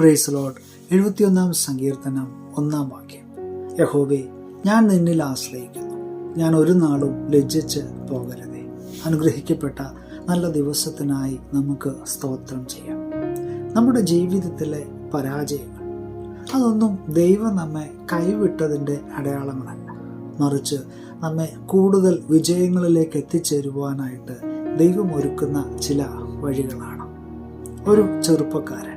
Praise load എഴുപത്തിയൊന്നാം സങ്കീർത്തനം ഒന്നാം വാക്യം. യഹോവേ ഞാൻ നിന്നിൽ ആശ്രയിക്കുന്നു. ഞാൻ ഒരു നാളും ലജ്ജിച്ച് പോകരുതേ. അനുഗ്രഹിക്കപ്പെട്ട നല്ല ദിവസത്തിനായി നമുക്ക് സ്തോത്രം ചെയ്യാം. നമ്മുടെ ജീവിതത്തിലെ പരാജയങ്ങൾ അതൊന്നും ദൈവം നമ്മെ കൈവിട്ടതിന്റെ അടയാളങ്ങളല്ല. മറിച്ച് നമ്മെ കൂടുതൽ വിജയങ്ങളിലേക്ക് എത്തിച്ചേരുവാനായിട്ട് ദൈവം ഒരുക്കുന്ന ചില വഴികളാണ്. ഒരു ചെറുപ്പക്കാരൻ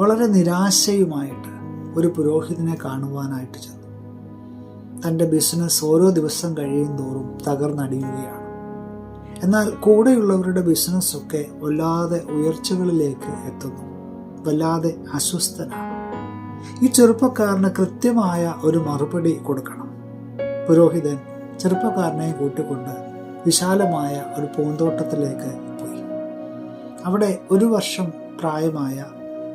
വളരെ നിരാശയുമായിട്ട് ഒരു പുരോഹിതനെ കാണുവാനായിട്ട് ചെന്നു. തന്റെ ബിസിനസ് ഓരോ ദിവസം കഴിയും തോറും തകർന്നടിയുകയാണ്. എന്നാൽ കൂടെയുള്ളവരുടെ ബിസിനസ്സൊക്കെ വല്ലാതെ ഉയർച്ചകളിലേക്ക് എത്തുന്നു. വല്ലാതെ അസ്വസ്ഥനാണ്. ഈ ചെറുപ്പക്കാരന് കൃത്യമായ ഒരു മറുപടി കൊടുക്കണം. പുരോഹിതൻ ചെറുപ്പക്കാരനെ കൂട്ടിക്കൊണ്ട് വിശാലമായ ഒരു പൂന്തോട്ടത്തിലേക്ക് പോയി. അവിടെ ഒരു വർഷം പ്രായമായ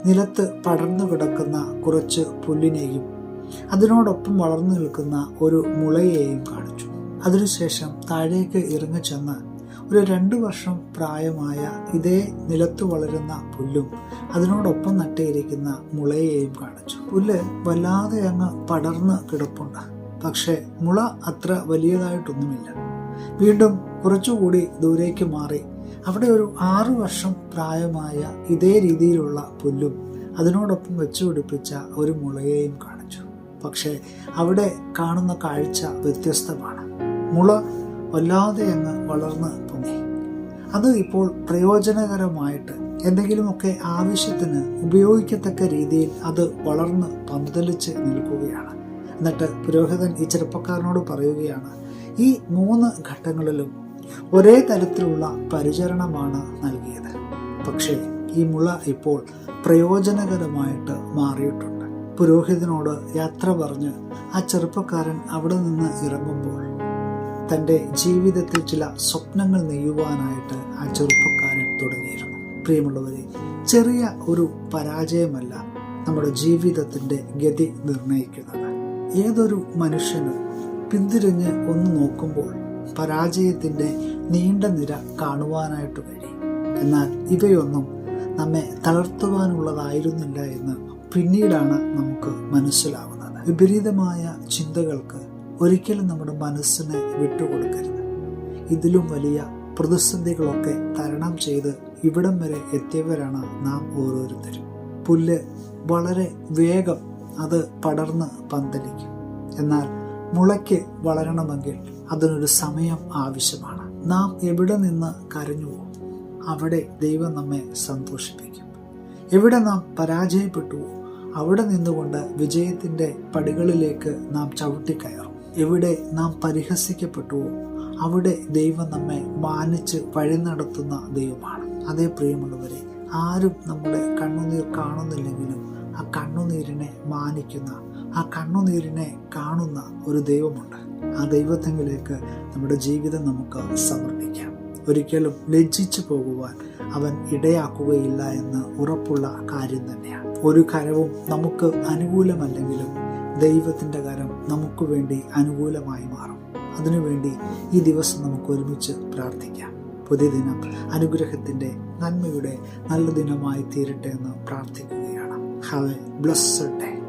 നിലത്ത് പടർന്നു കിടക്കുന്ന കുറച്ച് പുല്ലിനെയും അതിനോടൊപ്പം വളർന്നു നിൽക്കുന്ന ഒരു മുളയെയും കാണിച്ചു. അതിനുശേഷം താഴേക്ക് ഇറങ്ങിച്ചെന്ന് ഒരു രണ്ടു വർഷം പ്രായമായ ഇതേ നിലത്ത് വളരുന്ന പുല്ലും അതിനോടൊപ്പം നട്ടിയിരിക്കുന്ന മുളയെയും കാണിച്ചു. പുല്ല് വല്ലാതെ അങ്ങ് പടർന്ന് കിടപ്പുണ്ട്. പക്ഷേ മുള അത്ര വലിയതായിട്ടൊന്നുമില്ല. വീണ്ടും കുറച്ചുകൂടി ദൂരേക്ക് മാറി അവിടെ ഒരു ആറു വർഷം പ്രായമായ ഇതേ രീതിയിലുള്ള പുല്ലും അതിനോടൊപ്പം വെച്ചു പിടിപ്പിച്ച ഒരു മുളയെയും കാണിച്ചു. പക്ഷേ അവിടെ കാണുന്ന കാഴ്ച വ്യത്യസ്തമാണ്. മുള വല്ലാതെ അങ്ങ് വളർന്ന് പൊങ്ങി. അത് ഇപ്പോൾ പ്രയോജനകരമായിട്ട് എന്തെങ്കിലുമൊക്കെ ആവശ്യത്തിന് ഉപയോഗിക്കത്തക്ക രീതിയിൽ അത് വളർന്ന് പന്തലിച്ച് നിൽക്കുകയാണ്. എന്നിട്ട് പുരോഹിതൻ ഈ ചെറുപ്പക്കാരനോട് പറയുകയാണ് ഈ മൂന്ന് ഘട്ടങ്ങളിലും ഒരേ തരത്തിലുള്ള പരിചരണമാണ് നൽകിയത്. പക്ഷേ ഈ മുള ഇപ്പോൾ പ്രയോജനകരമായിട്ട് മാറിയിട്ടുണ്ട്. പുരോഹിതനോട് യാത്ര പറഞ്ഞ് ആ ചെറുപ്പക്കാരൻ അവിടെ നിന്ന് ഇറങ്ങുമ്പോൾ തന്റെ ജീവിതത്തിൽ ചില സ്വപ്നങ്ങൾ നെയ്യുവാനായിട്ട് ആ ചെറുപ്പക്കാരൻ തുടങ്ങിയിരുന്നു. പ്രിയമുള്ളവരെ ചെറിയ ഒരു പരാജയമല്ല നമ്മുടെ ജീവിതത്തിന്റെ ഗതി നിർണയിക്കുന്നത്. ഏതൊരു മനുഷ്യനും പിന്തിരിഞ്ഞ് ഒന്ന് നോക്കുമ്പോൾ പരാജയത്തിന്റെ നീണ്ട നിര കാണുവാനായിട്ട് കഴിയും എന്നാൽ ഇവയൊന്നും നമ്മെ തളർത്തുവാനുള്ളതായിരുന്നില്ല എന്ന് പിന്നീടാണ് നമുക്ക് മനസ്സിലാവുന്നത്. വിപരീതമായ ചിന്തകൾക്ക് ഒരിക്കലും നമ്മുടെ മനസ്സിനെ വിട്ടുകൊടുക്കരുത്. ഇതിലും വലിയ പ്രതിസന്ധികളൊക്കെ തരണം ചെയ്ത് ഇവിടം വരെ എത്തിയവരാണ് നാം ഓരോരുത്തരും. പുല്ല് വളരെ വേഗം അത് പടർന്ന് പന്തലിക്കും. എന്നാൽ മുളയ്ക്ക് വളരണമെങ്കിൽ അതിനൊരു സമയം ആവശ്യമാണ്. നാം എവിടെ നിന്ന് കരഞ്ഞുവോ അവിടെ ദൈവം നമ്മെ സന്തോഷിപ്പിക്കും. എവിടെ നാം പരാജയപ്പെട്ടുവോ അവിടെ നിന്നുകൊണ്ട് വിജയത്തിന്റെ പടികളിലേക്ക് നാം ചവിട്ടിക്കയറും. എവിടെ നാം പരിഹസിക്കപ്പെട്ടുവോ അവിടെ ദൈവം നമ്മെ മാനിച്ച് വഴി നടത്തുന്ന ദൈവമാണ്. അതേ പ്രിയമുള്ളവരെ ആരും നമ്മുടെ കണ്ണുനീർ കാണുന്നില്ലെങ്കിലും ആ കണ്ണുനീരിനെ മാനിക്കുന്ന ആ കണ്ണുനീരിനെ കാണുന്ന ഒരു ദൈവമുണ്ട്. ആ ദൈവത്തെങ്കിലേക്ക് നമ്മുടെ ജീവിതം നമുക്ക് സമർപ്പിക്കാം. ഒരിക്കലും ലജ്ജിച്ചു പോകുവാൻ അവൻ ഇടയാക്കുകയില്ല എന്ന് ഉറപ്പുള്ള കാര്യം തന്നെയാണ്. ഒരു കരവും നമുക്ക് അനുകൂലമല്ലെങ്കിലും ദൈവത്തിന്റെ കരം നമുക്ക് വേണ്ടി അനുകൂലമായി മാറും. അതിനുവേണ്ടി ഈ ദിവസം നമുക്ക് ഒരുമിച്ച് പ്രാർത്ഥിക്കാം. പുതിയ ദിനം അനുഗ്രഹത്തിന്റെ നന്മയുടെ നല്ല ദിനമായി തീരട്ടെ എന്ന് പ്രാർത്ഥിക്കുകയാണ് Have a blessed day.